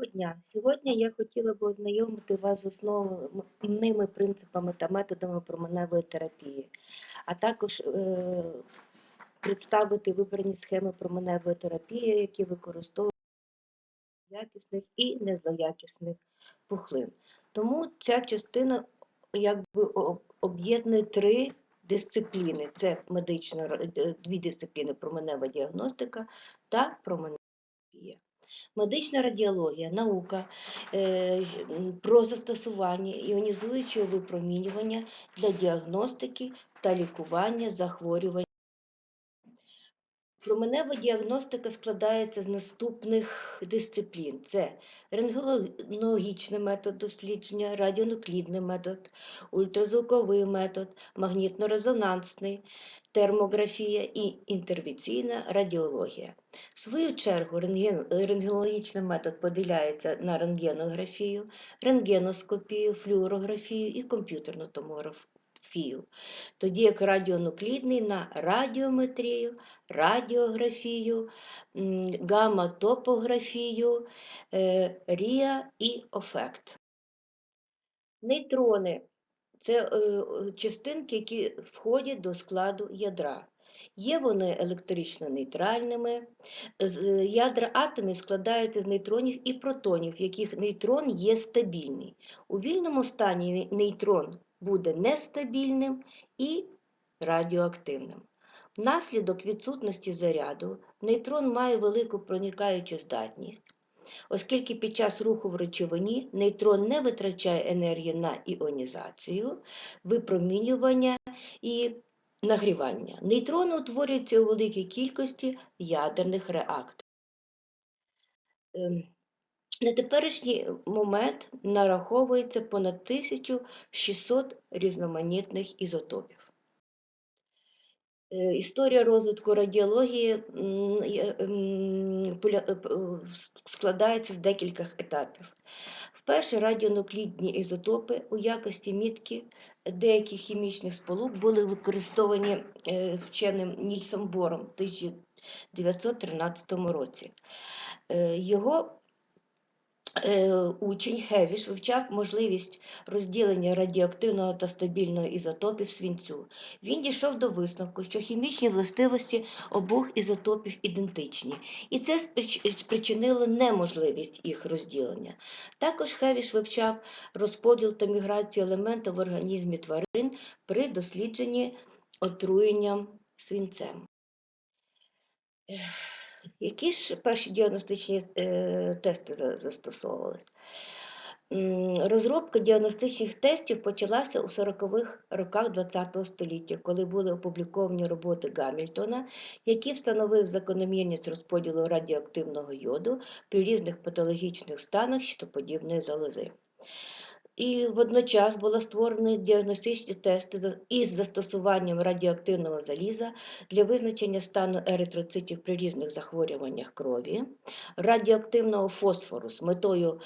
Доброго дня. Сьогодні я хотіла б ознайомити вас з основними принципами та методами променевої терапії, а також е, представити вибрані схеми променевої терапії, які використовують якісних і незлоякісних пухлин. Тому ця частина якби об'єднує три дисципліни: це медична е, дві дисципліни променева діагностика та променева терапія. Медична радіологія, наука е, про застосування іонізуючого випромінювання для діагностики та лікування захворювань. Променева діагностика складається з наступних дисциплін: це рентгенологічний метод дослідження, радіонуклідний метод, ультразвуковий метод, магнітно-резонансний, термографія і інтервенційна радіологія. В свою чергу рентген- рентгенологічний метод поділяється на рентгенографію, рентгеноскопію, флюорографію і комп'ютерну томографію, тоді як радіонуклідний на радіометрію, радіографію, м, гамма-топографію, е, рія і офект. Нейтрони це е, частинки, які входять до складу ядра. Є вони електрично нейтральними. Ядра атомів складаються з нейтронів і протонів, в яких нейтрон є стабільний. У вільному стані нейтрон буде нестабільним і радіоактивним. Внаслідок відсутності заряду нейтрон має велику проникаючу здатність, оскільки під час руху в речовині нейтрон не витрачає енергію на іонізацію, випромінювання і нагрівання. Нейтрони утворюються у великій кількості ядерних реакторах. Ем, На теперішній момент нараховується понад 1600 різноманітних ізотопів. Е, Історія розвитку радіології е, е, складається з декількох етапів. Вперше радіонуклідні ізотопи у якості мітки деяких хімічних сполук були використовані вченим Нільсом Бором в 1913 році. Його учень Хевіш вивчав можливість розділення радіоактивного та стабільного ізотопів свинцю. Він дійшов до висновку, що хімічні властивості обох ізотопів ідентичні, і це спричинило неможливість їх розділення. Також Хевіш вивчав розподіл та міграцію елементів в організмі тварин при дослідженні отруєнням свинцем. Які ж перші діагностичні е, тести за- застосовувались? М, Розробка діагностичних тестів почалася у 40-х роках ХХ століття, коли були опубліковані роботи Гамільтона, які встановив закономірність розподілу радіоактивного йоду при різних патологічних станах щитоподібної залози. І водночас були створені діагностичні тести із застосуванням радіоактивного заліза для визначення стану еритроцитів при різних захворюваннях крові, радіоактивного фосфору з метою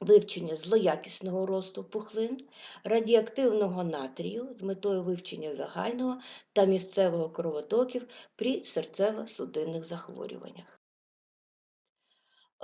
вивчення злоякісного росту пухлин, радіоактивного натрію з метою вивчення загального та місцевого кровотоків при серцево-судинних захворюваннях.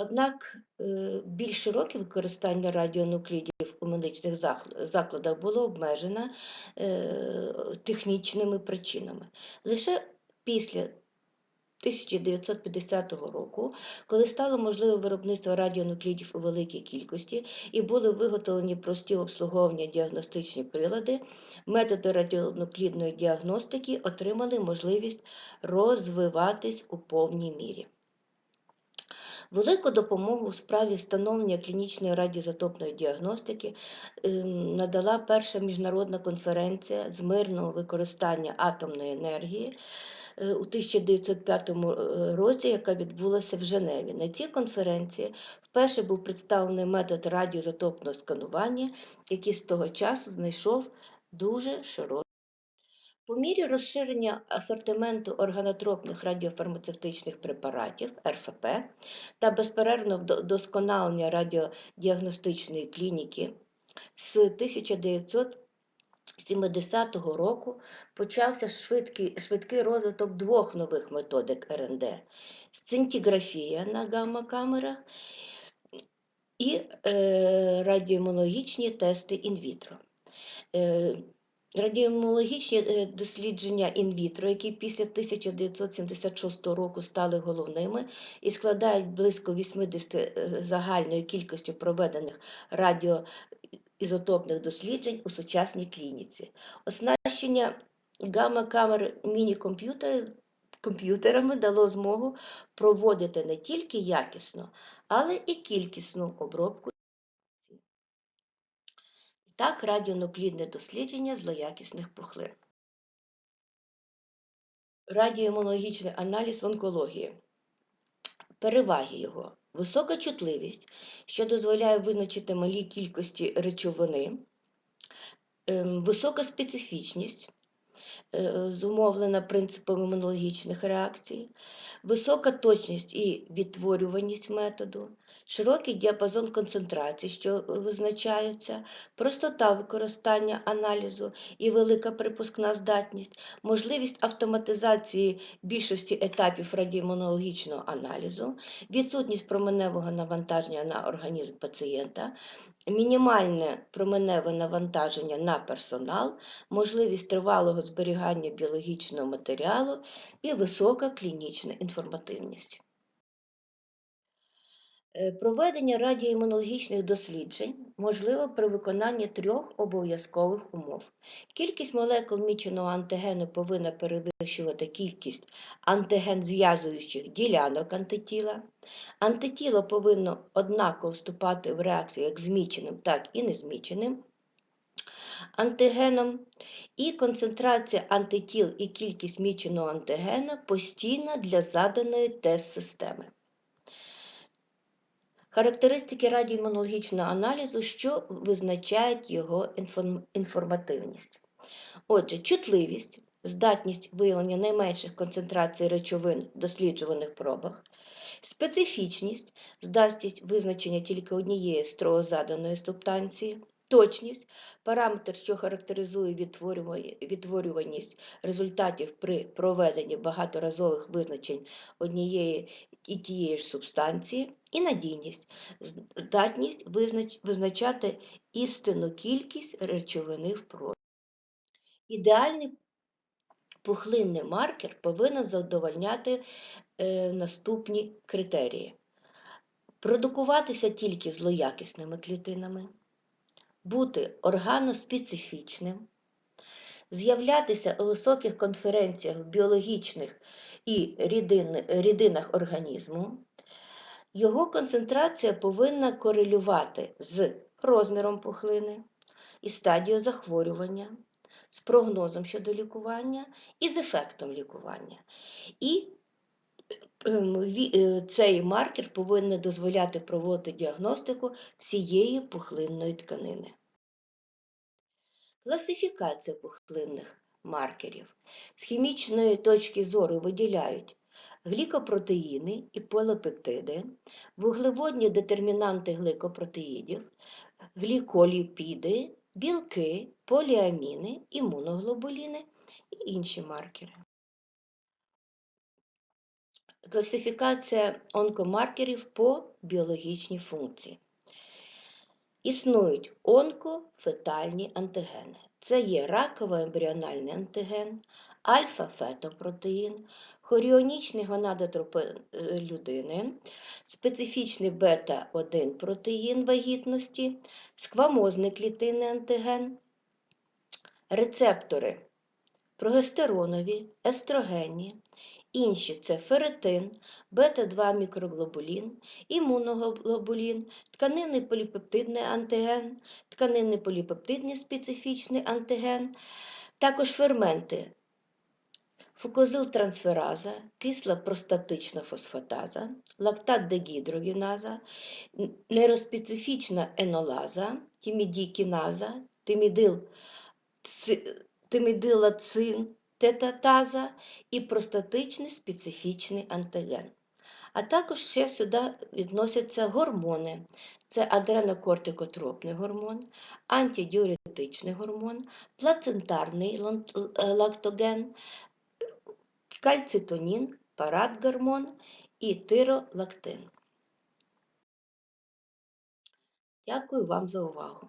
Однак е, більш широке використання радіонуклідів у медичних закладах було обмежено е, технічними причинами. Лише після 1950 року, коли стало можливе виробництво радіонуклідів у великій кількості і були виготовлені прості обслуговування діагностичні прилади, методи радіонуклідної діагностики отримали можливість розвиватись у повній мірі. Велику допомогу у справі встановлення клінічної радіозатопної діагностики ем, надала перша міжнародна конференція з мирного використання атомної енергії е, у 1905 році, яка відбулася в Женеві. На цій конференції вперше був представлений метод радіозатопного сканування, який з того часу знайшов дуже широкий. По мірі розширення асортименту органотропних радіофармацевтичних препаратів РФП та безперервного вдо- вдосконалення радіодіагностичної клініки з 1970 року почався швидкий, швидкий розвиток двох нових методик РНД – сцинтіграфія на гамма-камерах і е, радіомологічні тести інвітро. Радіомологічні е, дослідження інвітро, які після 1976 року стали головними і складають близько 80 е, загальною кількістю проведених радіоізотопних досліджень у сучасній клініці. Оснащення гамма-камер міні-комп'ютер- комп'ютерами дало змогу проводити не тільки якісно, але і кількісну обробку. Так, радіонуклідне дослідження злоякісних пухлин. Радіоімунологічний аналіз в онкології. Переваги його. Висока чутливість, що дозволяє визначити малі кількості речовини, Ем, висока специфічність, е, зумовлена принципом імунологічних реакцій, висока точність і відтворюваність методу, широкий діапазон концентрацій, що визначаються, простота використання аналізу і велика припускна здатність, можливість автоматизації більшості етапів радіомонологічного аналізу, відсутність променевого навантаження на організм пацієнта, мінімальне променеве навантаження на персонал, можливість тривалого зберігання біологічного матеріалу і висока клінічна інформативність. Е, Проведення радіоімунологічних досліджень можливо при виконанні трьох обов'язкових умов. Кількість молекул міченого антигену повинна перевищувати кількість антиген-зв'язуючих ділянок антитіла. Антитіло повинно однаково вступати в реакцію як з міченим, так і незміченим антигеном. І концентрація антитіл і кількість міченого антигена постійна для заданої тест-системи. Характеристики радіоімунологічного аналізу, що визначають його інформативність. Отже, чутливість, здатність виявлення найменших концентрацій речовин в досліджуваних пробах, специфічність, здатність визначення тільки однієї строго заданої субстанції, точність, параметр, що характеризує відтворюваність результатів при проведенні багаторазових визначень однієї і тієї ж субстанції, і надійність, здатність визнач- визначати істинну кількість речовини в пробі. Ідеальний пухлинний маркер повинен задовольняти е, наступні критерії: продукуватися тільки злоякісними клітинами, бути органоспецифічним, з'являтися у високих конференціях в біологічних і рідин, рідинах організму. Його концентрація повинна корелювати з розміром пухлини і стадією захворювання, з прогнозом щодо лікування і з ефектом лікування. І цей маркер повинен дозволяти проводити діагностику всієї пухлинної тканини. Класифікація пухлинних маркерів. З хімічної точки зору виділяють глікопротеїни і поліпептиди, вуглеводні детермінанти гликопротеїдів, гліколіпіди, білки, поліаміни, імуноглобуліни і інші маркери. Класифікація онкомаркерів по біологічній функції. Існують онкофетальні антигени. Це є раково-ембріональний антиген, альфа-фетопротеїн, хоріонічний гонадотропин е, людини, специфічний бета-1 протеїн вагітності, сквамозний клітинний антиген, рецептори прогестеронові, естрогенні, інші це ферритин, бета-2 мікроглобулін, імуноглобулін, тканинний поліпептидний антиген, тканинний поліпептидний специфічний антиген, також ферменти фукозилтрансфераза, кисла простатична фосфатаза, лактат дегідрогеназа, нейроспецифічна енолаза, тімідікіназа, тимідил, тимідилацин, тетатаза і простатичний специфічний антиген. А також ще сюди відносяться гормони. Це адренокортикотропний гормон, антидіуретичний гормон, плацентарний е, лактоген, кальцитонін, парадгормон і тиролактин. Дякую вам за увагу.